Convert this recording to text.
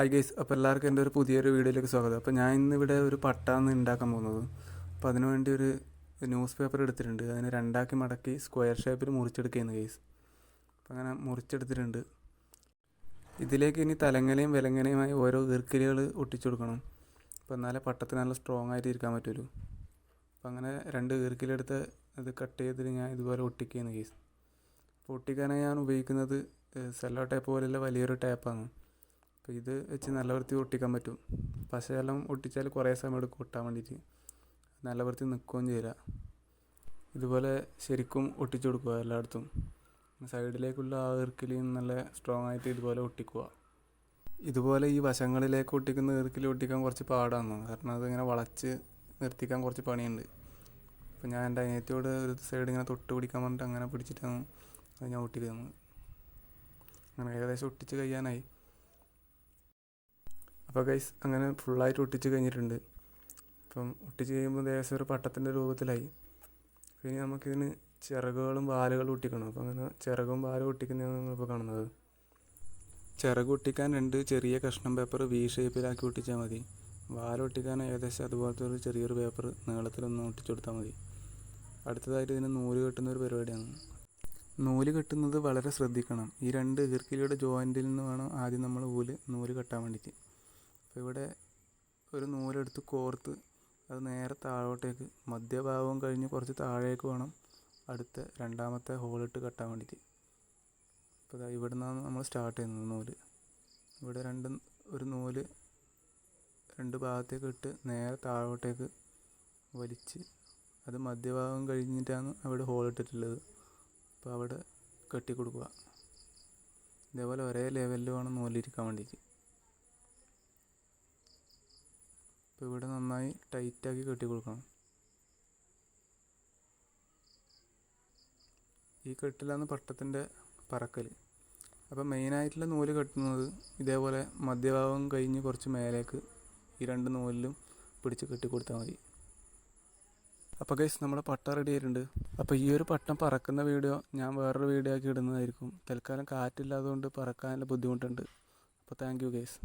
Hi guys അപ്പോൾ എല്ലാവർക്കും എന്റെ ഒരു പുതിയൊരു വീഡിയോയിലേക്ക് സ്വാഗതം. അപ്പോൾ ഞാൻ ഇന്നിവിടെ ഒരു പട്ടാന്ന് ഉണ്ടാക്കാൻ പോകുന്നത്. അപ്പോൾ അതിനുവേണ്ടി ഒരു ന്യൂസ് പേപ്പർ എടുത്തിട്ടുണ്ട്. അതിനെ രണ്ടാക്കി മടക്കി സ്ക്വയർ ഷേപ്പിൽ മുറിച്ചെടുക്കുകയാണ് ഗൈസ് അപ്പോൾ അങ്ങനെ മുറിച്ചെടുത്തിട്ടുണ്ട്. ഇതിലേക്ക് ഇനി തലങ്ങനെയും വിലങ്ങനെയുമായി ഓരോ ഈർക്കിലുകൾ ഒട്ടിച്ചു കൊടുക്കണം അപ്പോൾ എന്നാലേ പട്ടത്തിന് നല്ല സ്ട്രോങ് ആയിട്ട് ഇരിക്കാൻ പറ്റുള്ളൂ. അപ്പോൾ അങ്ങനെ രണ്ട് ഈർക്കിലെടുത്ത് അത് കട്ട് ചെയ്തിട്ട് ഞാൻ ഇതുപോലെ ഒട്ടിക്കുകയാണ് ഗൈസ് അപ്പോൾ ഒട്ടിക്കാനായി ഞാൻ ഉപയോഗിക്കുന്നത് സെല്ലോ ടേപ്പ് പോലെയുള്ള വലിയൊരു ടേപ്പാണ് അപ്പോൾ ഇത് വെച്ച് നല്ല വൃത്തി ഒട്ടിക്കാൻ പറ്റും. പശയെല്ലാം ഒട്ടിച്ചാൽ കുറേ സമയം എടുക്കും ഒട്ടാൻ വേണ്ടിയിട്ട്. നല്ല വൃത്തി നിൽക്കുകയും ചെയ്യില്ല. ഇതുപോലെ ശരിക്കും ഒട്ടിച്ചു കൊടുക്കുക എല്ലായിടത്തും. സൈഡിലേക്കുള്ള ആ ഇറുക്കിലും നല്ല സ്ട്രോങ് ആയിട്ട് ഇതുപോലെ ഒട്ടിക്കുക. ഇതുപോലെ ഈ വശങ്ങളിലേക്ക് ഒട്ടിക്കുന്ന ഇറുക്കിൽ ഒട്ടിക്കാൻ കുറച്ച് പാടാണ്. കാരണം അതിങ്ങനെ വളച്ച് നിർത്തിക്കാൻ കുറച്ച് പണിയുണ്ട്. അപ്പോൾ ഞാൻ എന്റെ അനിയത്തിയോട് ഒരു സൈഡ് ഇങ്ങനെ തൊട്ട് പിടിക്കാൻ പറഞ്ഞിട്ട് അങ്ങനെ പിടിച്ചിട്ടാണ് അത് ഞാൻ ഒട്ടിക്കുന്നത്. അങ്ങനെ ഏകദേശം ഒട്ടിച്ച് കഴിയാനായി. അപ്പോൾ ഗൈസ് അങ്ങനെ ഫുള്ളായിട്ട് ഒട്ടിച്ച് കഴിഞ്ഞിട്ടുണ്ട്. അപ്പം ഒട്ടിച്ച് കഴിയുമ്പോൾ ദേശം ഒരു പട്ടത്തിന്റെ രൂപത്തിലായി. പിന്നെ നമുക്കിതിന് ചിറകുകളും വാലുകളും ഒട്ടിക്കണം. അപ്പോൾ അങ്ങനെ ചിറകും വാലും ഒട്ടിക്കുന്നതാണ് നിങ്ങളിപ്പോൾ കാണുന്നത്. ചിറക് ഒട്ടിക്കാൻ രണ്ട് ചെറിയ കഷ്ണം പേപ്പർ വി ഷേപ്പിലാക്കി ഒട്ടിച്ചാൽ മതി. വാലൊട്ടിക്കാൻ ഏകദേശം അതുപോലത്തെ ഒരു ചെറിയൊരു പേപ്പർ നീളത്തിലൊന്ന് ഒട്ടിച്ചു കൊടുത്താൽ മതി. അടുത്തതായിട്ട് ഇതിന് നൂൽ കെട്ടുന്ന ഒരു പരിപാടിയാണ്. നൂൽ കെട്ടുന്നത് വളരെ ശ്രദ്ധിക്കണം. ഈ രണ്ട് ഈർക്കിലിയുടെ ജോയിന്റിൽ നിന്ന് വേണം ആദ്യം നമ്മൾ ഊൽ നൂൽ കെട്ടാൻ വേണ്ടിയിട്ട്. അപ്പോൾ ഇവിടെ ഒരു നൂലെടുത്ത് കോർത്ത് അത് നേരെ താഴോട്ടേക്ക് മധ്യഭാഗവും കഴിഞ്ഞ് കുറച്ച് താഴേക്ക് വേണം അടുത്ത രണ്ടാമത്തെ ഹോളിട്ട് കെട്ടാൻ വേണ്ടിയിട്ട്. അപ്പോൾ ഇതാ ഇവിടെ നിന്നാണ് നമ്മൾ സ്റ്റാർട്ട് ചെയ്യുന്നത് നൂൽ. ഇവിടെ രണ്ട് ഒരു നൂൽ രണ്ട് ഭാഗത്തേക്ക് ഇട്ട് നേരെ താഴോട്ടേക്ക് വലിച്ച് അത് മധ്യഭാഗം കഴിഞ്ഞിട്ടാണ് അവിടെ ഹോളിട്ടിട്ടുള്ളത് അപ്പോൾ അവിടെ കെട്ടി കൊടുക്കുക ഇതേപോലെ ഒരേ ലെവലിൽ വേണം നൂലിരിക്കാൻ വേണ്ടിയിട്ട്. അപ്പോൾ ഇവിടെ നന്നായി ടൈറ്റാക്കി കെട്ടി കൊടുക്കണം. ഈ കെട്ടിലാണ് പട്ടത്തിന്റെ പറക്കൽ. അപ്പോൾ മെയിനായിട്ടുള്ള നൂൽ കെട്ടുന്നത് ഇതേപോലെ മധ്യഭാഗം കഴിഞ്ഞ് കുറച്ച് മേലേക്ക് ഈ രണ്ട് നൂലിലും പിടിച്ച് കെട്ടി കൊടുത്താൽ മതി. അപ്പോൾ ഗൈസ് നമ്മുടെ പട്ട റെഡി ആയിട്ടുണ്ട്. അപ്പോൾ ഈ ഒരു പട്ടം പറക്കുന്ന വീഡിയോ ഞാൻ വേറൊരു വീഡിയോ ആക്കി ഇടുന്നതായിരിക്കും. തൽക്കാലം കാറ്റില്ലാത്തതുകൊണ്ട് പറക്കാനുള്ള ബുദ്ധിമുട്ടുണ്ട്. അപ്പോൾ താങ്ക് യു ഗൈസ്